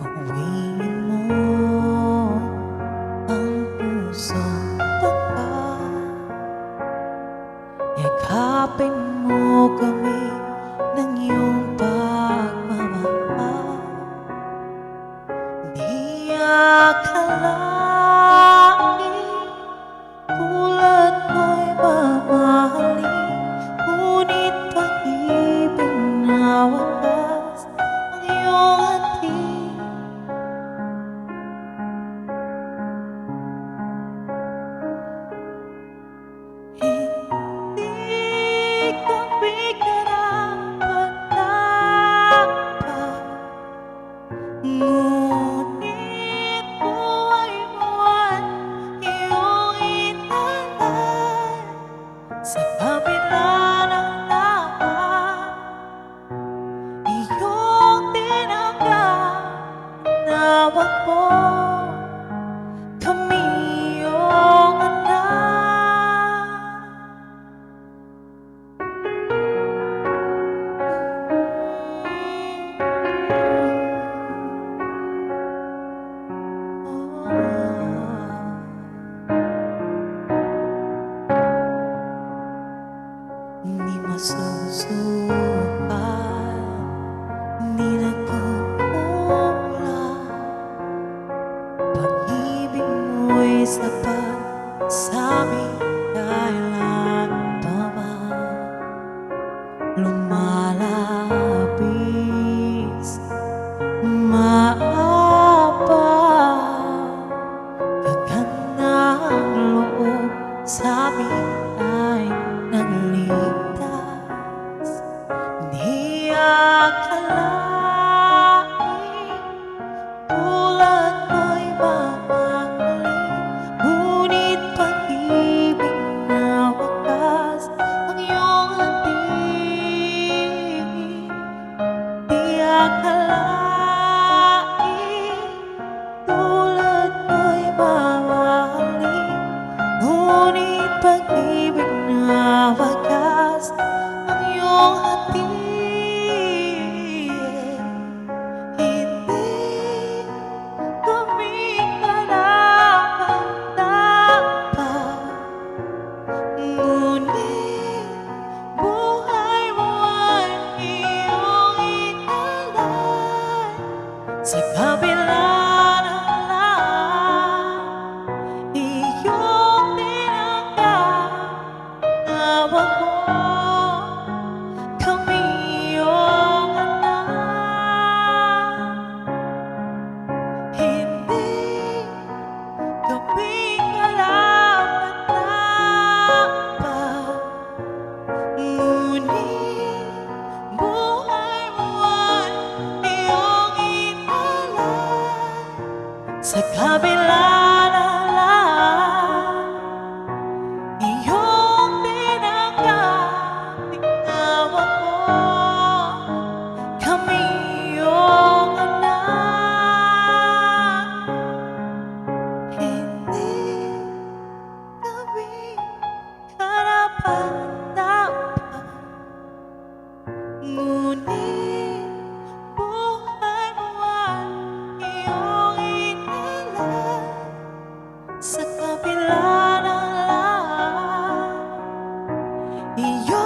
那我 Sa kabila ng lawa Iyong tinanggap na wag mo kami so, so far. walk alone. І я